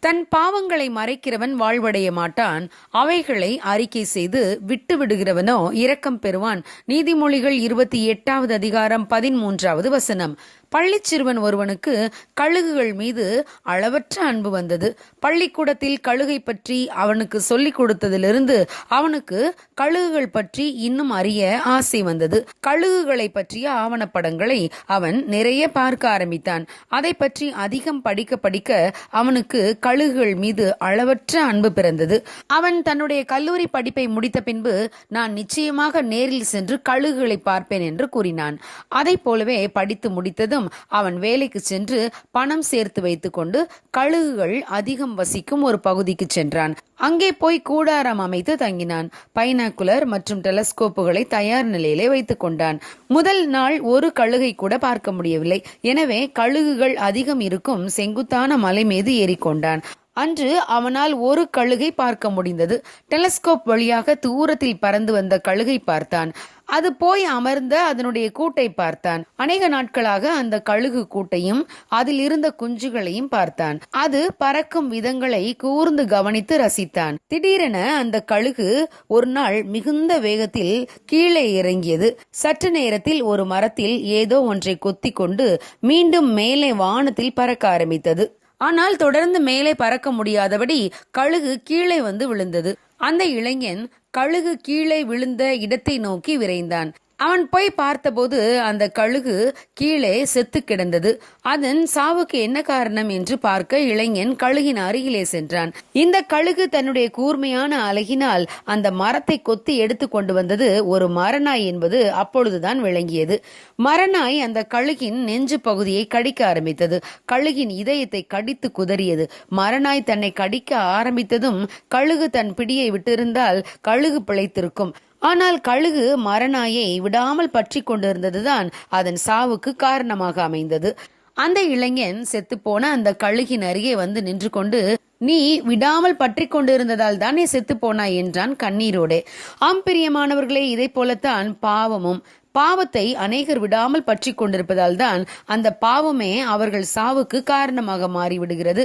தன் பாவங்களை மறைக்கிறவன் வாழ்வடைய மாட்டான். அவைகளை அறிக்கை செய்து விட்டு விடுகிறவனோ இரக்கம் பெறுவான். நீதிமொழிகள் இருபத்தி எட்டாவது அதிகாரம் பதிமூன்றாவது வசனம். பள்ளிச் சிறுவன் ஒருவனுக்கு கழுகுகள் மீது அளவற்ற அன்பு வந்தது. பள்ளிக்கூடத்தில் கழுகை பற்றி அவனுக்கு சொல்லிக் கொடுத்ததிலிருந்து அவனுக்கு கழுகுகள் பற்றி இன்னும் அறிய ஆசை வந்தது. கழுகுகளை பற்றிய ஆவணப்படங்களை அவன் நிறைய பார்க்க ஆரம்பித்தான். அதை பற்றி அதிகம் படிக்க படிக்க அவனுக்கு கழுகுகள் மீது அளவற்ற அன்பு பிறந்தது. அவன் தன்னுடைய கல்லூரி படிப்பை முடித்த பின்பு நான் நிச்சயமாக நேரில் சென்று கழுகுகளை பார்ப்பேன் என்று கூறினான். அதைப் போலவே படித்து முடித்தது முடிந்ததும் அவன் வேலைக்கு சென்று பணம் சேர்த்து வைத்துக்கொண்டு கழுகுகள் அதிகம் வசிக்கும் ஒரு பகுதிக்கு சென்றான். அங்கே போய் கூடாரம் அமைத்து தங்கினான். பைனாக்குலர் மற்றும் டெலஸ்கோப்புகளை தயார் நிலையிலே வைத்துக் கொண்டான். முதல் நாள் ஒரு கழுகை கூட பார்க்க முடியவில்லை. எனவே கழுகுகள் அதிகம் இருக்கும் செங்குத்தான மலை மீது ஏறிக்கொண்டான். அன்று அவனால் ஒரு கழுகை பார்க்க முடிந்தது. டெலஸ்கோப் வழியாக தூரத்தில் பறந்து வந்த கழுகை பார்த்தான். அது போய் அமர்ந்த அதனுடைய கூட்டை பார்த்தான். அநேக நாட்களாக அந்த கழுகு கூட்டையும் அதில் இருந்த குஞ்சுகளையும் பார்த்தான். அது பறக்கும் விதங்களை கூர்ந்து கவனித்து ரசித்தான். திடீரென அந்த கழுகு ஒரு நாள் மிகுந்த வேகத்தில் கீழே இறங்கியது. சற்று நேரத்தில் ஒரு மரத்தில் ஏதோ ஒன்றை கொத்தி கொண்டு மீண்டும் மேலே வானத்தில் பறக்க ஆரம்பித்தது. ஆனால் தொடர்ந்து மேலே பறக்க முடியாதபடி கழுகு கீழே வந்து விழுந்தது. அந்த இளைஞன் கழுகு கீழே விழுந்த இடத்தை நோக்கி விரைந்தான். அவன் போய் பார்த்தபோது அந்த கழுகு கீழே செத்து கிடந்தது. அதன் சாவுக்கு என்ன காரணம் என்று பார்க்க இளைஞன் கழுகின் அருகிலே சென்றான். இந்த கழுகு தன்னுடைய கூர்மையான அலகினால் அந்த மரத்தை கொத்தி எடுத்து கொண்டு வந்தது ஒரு மரநாய் என்பது அப்பொழுதுதான் விளங்கியது. மரநாய் அந்த கழுகின் நெஞ்சு பகுதியை கடிக்க ஆரம்பித்தது. கழுகின் இதயத்தை கடித்து குதறியது. மரநாய் தன்னை கடிக்க ஆரம்பித்ததும் கழுகு தன் பிடியை விட்டிருந்தால் கழுகு பிழைத்திருக்கும். ஆனால் கழுகு மரநாயை விடாமல் பற்றி கொண்டிருந்ததுதான் அதன் சாவுக்கு காரணமாக அமைந்தது. அந்த இளைஞன் செத்துப்போன அந்த கழுகின் அருகே வந்து நின்று கொண்டு நீ விடாமல் பற்றி கொண்டிருந்ததால் தானே செத்து போனாய் என்றான் கண்ணீரோடே. ஆம் பிரியமானவர்களே இதை போலத்தான் பாவமும். பாவத்தை அநேகர் விடாமல் பற்றி கொண்டிருப்பதால் தான் அந்த பாவமே அவர்கள் சாவுக்கு காரணமாக மாறிவிடுகிறது.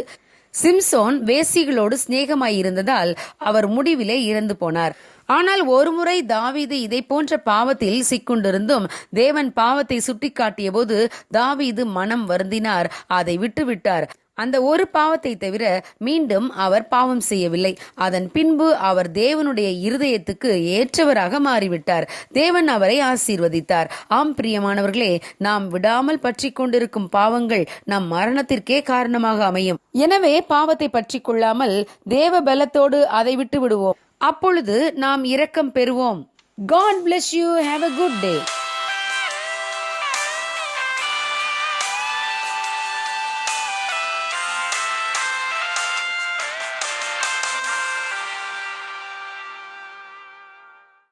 சிம்சோன் வேசிகளோடு சிநேகமாயிருந்ததால் அவர் முடிவிலே இறந்து போனார். ஆனால் ஒருமுறை தாவீது இதை போன்ற பாவத்தில் சிக்கொண்டிருந்தும் தேவன் பாவத்தை சுட்டிக்காட்டிய போது தாவீது மனம் வருந்தினார். அதை விட்டுவிட்டார். அந்த ஒரு பாவத்தை தவிர மீண்டும் அவர் பாவம் செய்யவில்லை. அதன் பின்பு அவர் தேவனுடைய இருதயத்துக்கு ஏற்றவராக மாறிவிட்டார். தேவன் அவரை ஆசீர்வதித்தார். ஆம் பிரியமானவர்களே நாம் விடாமல் பற்றி கொண்டிருக்கும் பாவங்கள் நம் மரணத்திற்கே காரணமாக அமையும். எனவே பாவத்தை பற்றி கொள்ளாமல் தேவ பலத்தோடு அதை விட்டு விடுவோம் அப்பொழுது நாம் இரக்கம் பெறுவோம். God bless you have a good day